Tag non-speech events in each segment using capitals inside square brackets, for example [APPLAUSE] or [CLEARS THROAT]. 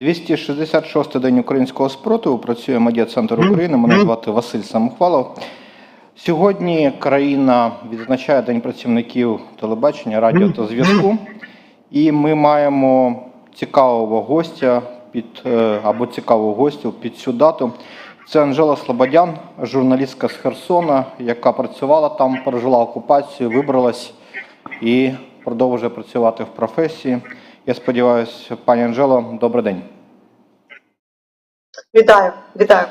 266 день українського спротиву працює медіа-центр України. Мене звати Василь Самохвалов. Сьогодні країна відзначає День працівників телебачення, радіо та зв'язку. І ми маємо цікавого гостя під е, або цікаву гостю під цю дату. Це Анжела Слободян, журналістка з Херсона, яка працювала там, пережила окупацію, вибралась і продовжує працювати в професії. Я сподіваюся, пані Анжело, добрий день. Вітаю, вітаю.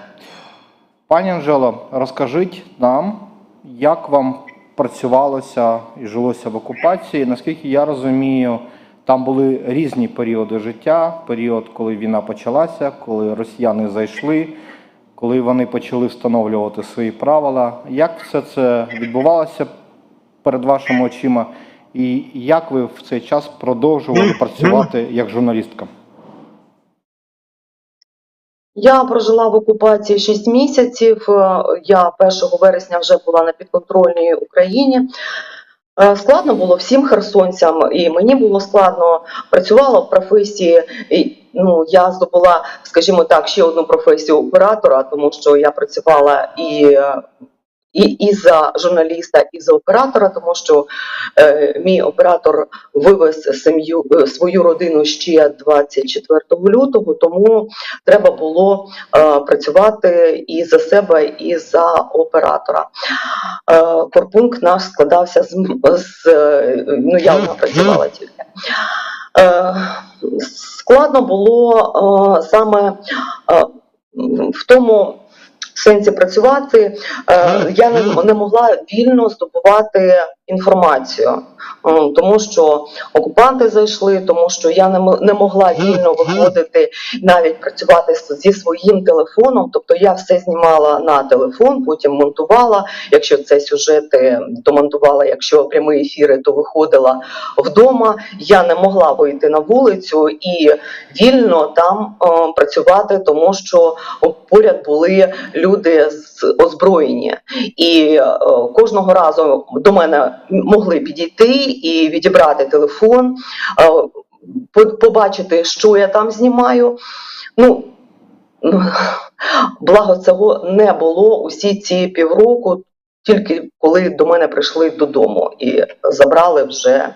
Пані Анжело, розкажіть нам, як вам працювалося і жилося в окупації. Наскільки я розумію, там були різні періоди життя: період, коли війна почалася, коли росіяни зайшли, коли вони почали встановлювати свої правила. Як все це відбувалося перед вашими очима? І як ви в цей час продовжували працювати як журналістка? Я прожила в окупації 6 місяців. Е, Я 1 вересня вже була на підконтрольній Україні. Е, Складно було всім херсонцям, і мені було складно. Працювала в професії. і, Ну, я здобула, скажімо так, ще одну професію оператора, тому що я працювала і, і, і за журналіста, і за оператора, тому що е, мій оператор вивез сім'ю е, свою родину ще 24 лютого, тому треба було е, працювати і за себе, і за оператора. Е, корпункт наш складався з, з е, ну я працювала тільки. Е, складно було е, саме е, в тому сенсі працювати. Е, я не, могла вільно здобувати інформацію, е, тому що окупанти зайшли, тому що я не, могла вільно виходити, навіть працювати зі своїм телефоном. Тобто я все знімала на телефон, потім монтувала. Якщо це сюжети, то монтувала. Якщо прямі ефіри, то виходила вдома. Я не могла вийти на вулицю і вільно там е, працювати, тому що поряд були люди з озброєні, і е, кожного разу до мене могли підійти і відібрати телефон, е, побачити, що я там знімаю. Ну, ну, благо цього не було усі ці півроку. Тільки коли до мене прийшли додому і забрали вже,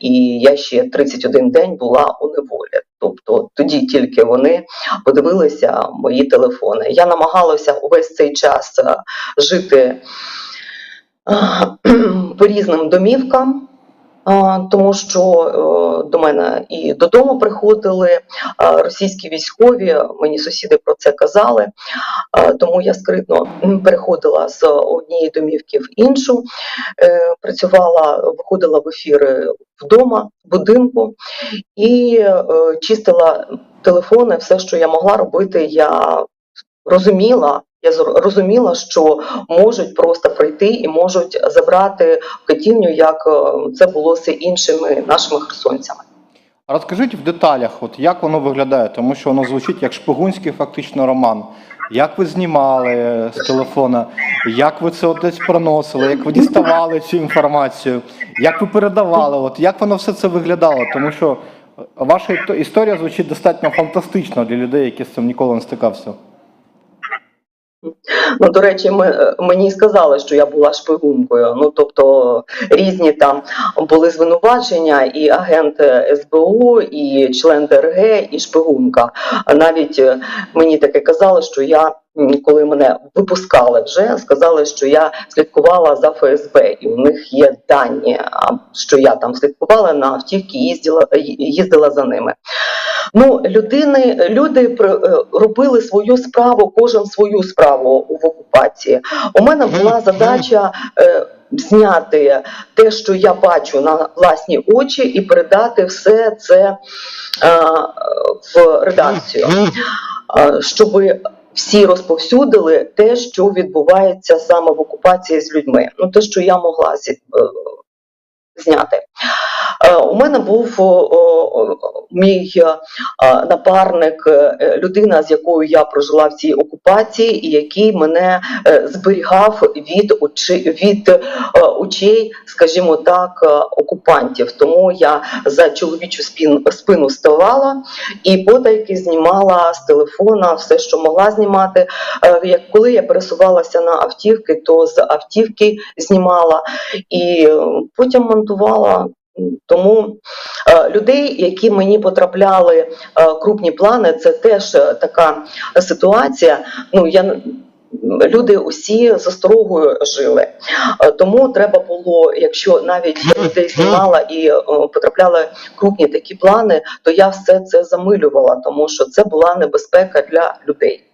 і я ще 31 день була у неволі. Тобто тоді тільки вони подивилися мої телефони. Я намагалася увесь цей час е, жити е, [CLEARS THROAT] по різним домівкам. Тому що е, до мене і додому приходили е, російські військові, мені сусіди про це казали, тому я скритно переходила з однієї домівки в іншу, е, працювала, виходила в ефіри вдома, в будинку і чистила телефони, все, що я могла робити, я розуміла. Я зр- розуміла, що можуть просто прийти і можуть забрати в катівню, як е, це було з іншими нашими херсонцями. Розкажіть в деталях, от як воно виглядає, тому що воно звучить як шпигунський фактично роман. Як ви знімали з телефона, як ви це десь проносили, як ви діставали цю інформацію, як ви передавали, от як воно все це виглядало? Тому що ваша історія звучить достатньо фантастично для людей, які з цим ніколи не стикався. Ну, до речі, ми, е, мені сказали, що я була шпигункою. Ну тобто різні там були звинувачення, і агент е, СБУ, і член ДРГ, і шпигунка. Навіть е, мені таке казали, що я. Коли мене випускали вже, сказали, що я слідкувала за ФСБ, і у них є дані, що я там слідкувала на автівки, їздила, їздила за ними. Ну, людини, люди е, робили свою справу, кожен свою справу в окупації. У мене була задача е, зняти те, що я бачу на власні очі, і передати все це е, в редакцію, е, щоб всі розповсюдили те, що відбувається саме в окупації з людьми. Ну, те, що я могла зі- е, зняти. Е, У мене був мій е, напарник, е, людина, з якою я прожила в цій окупації. і який мене зберігав від очі, від очей, скажімо так, окупантів. Тому я за чоловічу спину ставала і потайки знімала з телефона все, що могла знімати. Як коли я пересувалася на автівки, то з автівки знімала і потім монтувала. Тому е, людей, які мені потрапляли е, крупні плани, це теж е, така ситуація. Ну я люди усі за сторогою жили. Тому треба було, якщо навіть я людей знімала і потрапляли крупні такі плани, то я все це замилювала, тому що це була небезпека для людей.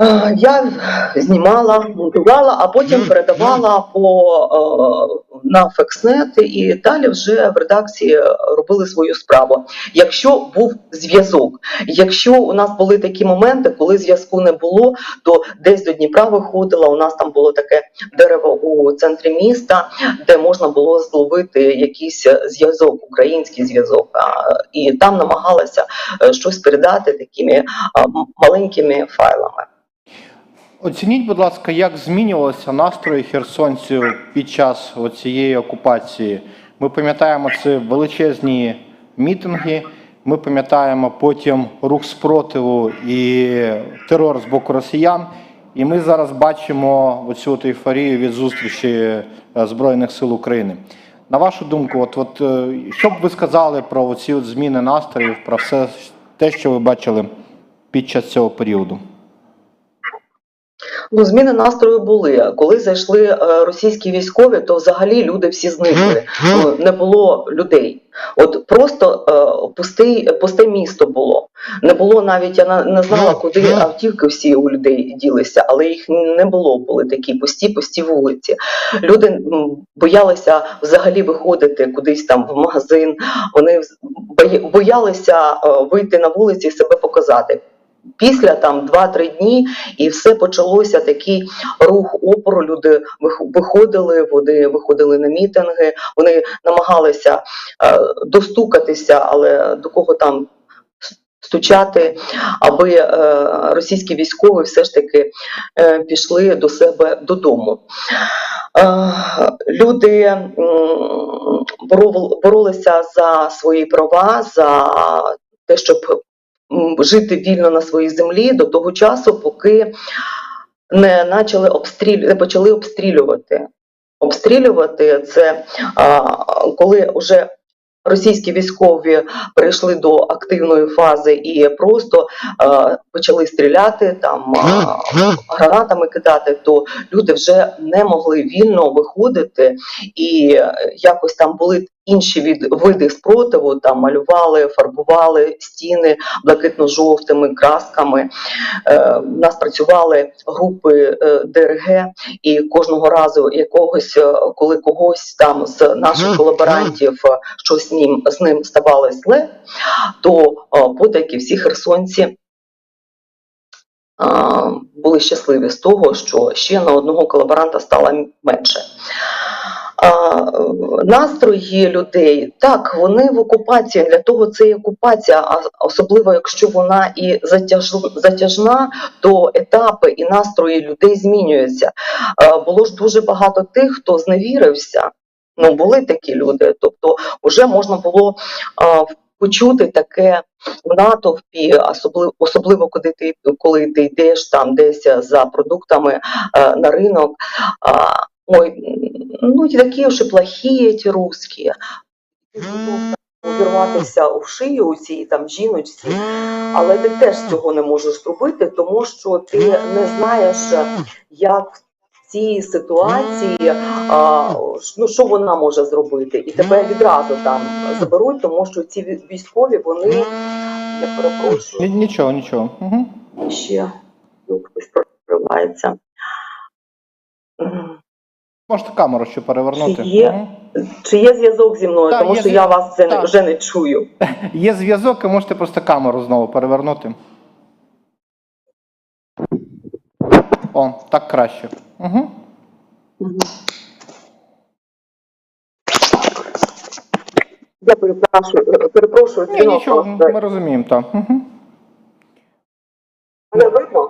Е, Я знімала, монтувала, а потім передавала по е, на Фекснет і далі вже в редакції робили свою справу. Якщо був зв'язок, якщо у нас були такі моменти, коли зв'язку не було, то десь до Дніпра виходила. У нас там було таке дерево у центрі міста, де можна було зловити якийсь зв'язок, український зв'язок. І там намагалася е, щось передати такими маленькими файлами. Оцініть, будь ласка, як змінювалися настрої херсонців під час цієї окупації. Ми пам'ятаємо це величезні мітинги. Ми пам'ятаємо потім рух спротиву і терор з боку росіян. І ми зараз бачимо оцю ейфорію від зустрічі е, Збройних сил України. На вашу думку, от, от, е, що б ви сказали про от зміни настроїв, про все те, що ви бачили під час цього періоду? Ну, зміни настрою були. Коли зайшли е, російські військові, то взагалі люди всі зникли. Ну, не було людей. От просто е, пустий, пусте місто було. Не було навіть я не знала, куди автівки всі у людей ділися, але їх не було. Були такі пусті, пусті вулиці. Люди боялися взагалі виходити кудись там в магазин. Вони боялися е, вийти на вулиці і себе показати. Після там 2-3 дні і все почалося такий рух опору. Люди виходили, вони виходили на мітинги, вони намагалися е, достукатися, але до кого там стучати, аби е, російські військові все ж таки е, пішли до себе додому. Е, Люди боров- боролися за свої права, за те, щоб жити вільно на своїй землі до того часу, поки не почали обстрілю, не почали обстрілювати. Обстрілювати це а, коли вже російські військові перейшли до активної фази і просто а, почали стріляти там а, гранатами кидати, то люди вже не могли вільно виходити, і якось там були інші від види спротиву, там малювали, фарбували стіни блакитно-жовтими красками. Е, у нас працювали групи е, ДРГ, і кожного разу якогось, е, коли когось там з наших колаборантів е, щось з ним з ним ставало зле, то е, потайки всі херсонці були щасливі з того, що ще на одного колаборанта стало менше. Настрої людей, так, вони в окупації, для того це і окупація, а особливо якщо вона і затяж, затяжна, то етапи і настрої людей змінюються. Було ж дуже багато тих, хто зневірився. Ну, були такі люди. Тобто, вже можна було почути таке в натовпі, особливо, особливо коли ти, коли ти йдеш там десь за продуктами на ринок. Ой, ну і такі вже плохі ті русські. Ти увірватися у шию у цій там жіночці, але ти теж цього не можеш зробити, тому що ти не знаєш, як в цій ситуації, а, ну що вона може зробити, і тебе відразу там заберуть, тому що ці військові вони я перепрошую Нічого, нічого. Угу. ще ну, хтось проривається. Можете камеру ще перевернути. Чи є? Чи є зв'язок зі мною? Так, тому що я вас це так. вже не чую. [LAUGHS] Є зв'язок, і можете просто камеру знову перевернути. О, так краще. Угу. Я перепрошую, перепрошую Ні, нічого, просто. ми розуміємо, так. Угу. Мене ви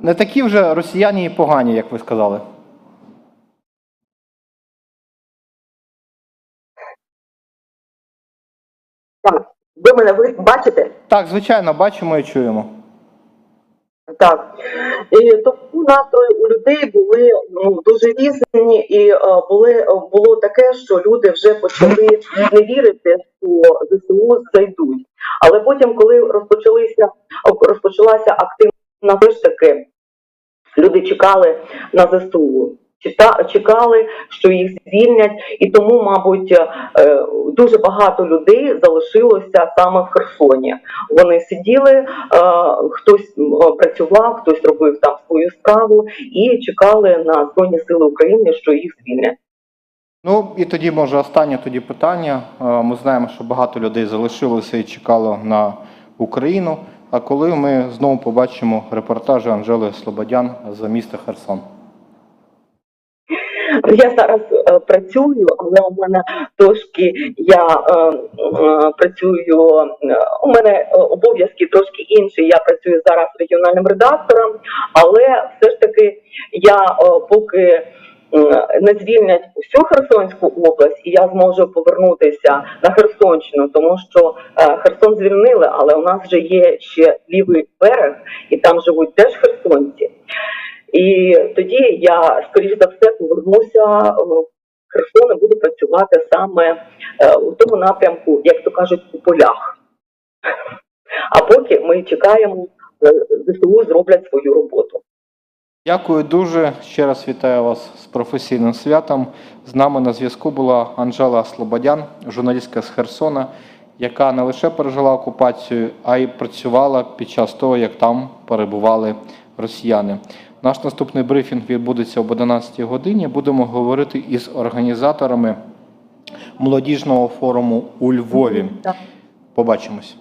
Не такі вже росіяни і погані, як ви сказали. Так, ви мене ви бачите? Так, звичайно, бачимо і чуємо. Так. І тому настрої у людей були ну, дуже різні, і е, були, було таке, що люди вже почали не вірити, що ЗСУ зайдуть. Але потім, коли розпочалися, розпочалася активна все ж таки, люди чекали на ЗСУ. Чекали, що їх звільнять, і тому, мабуть, е, дуже багато людей залишилося саме в Херсоні. Вони сиділи, е, хтось працював, хтось робив там свою справу і чекали на Збройні Сили України, що їх звільнять. Ну і тоді, може, останнє тоді питання. Е, Ми знаємо, що багато людей залишилося і чекало на Україну. А коли ми знову побачимо репортажі Анжели Слободян за міста Херсон? Я зараз е, працюю, але у мене трошки я е, е, працюю. е, У мене е, обов'язки трошки інші. Я працюю зараз регіональним редактором, але все ж таки я е, поки не звільнять всю Херсонську область, і я зможу повернутися на Херсонщину, тому що е, Херсон звільнили, але у нас вже є ще лівий берег, і там живуть теж херсонці. І тоді я, скоріш за все, повернуся в Херсон і буду працювати саме е, у тому напрямку, як то кажуть, у полях. А поки ми чекаємо, е, ЗСУ зроблять свою роботу. Дякую дуже. Ще раз вітаю вас з професійним святом. З нами на зв'язку була Анжела Слободян, журналістка з Херсона, яка не лише пережила окупацію, а й працювала під час того, як там перебували росіяни. Наш наступний брифінг відбудеться об 11 годині. Будемо говорити із організаторами молодіжного форуму у Львові. Побачимось.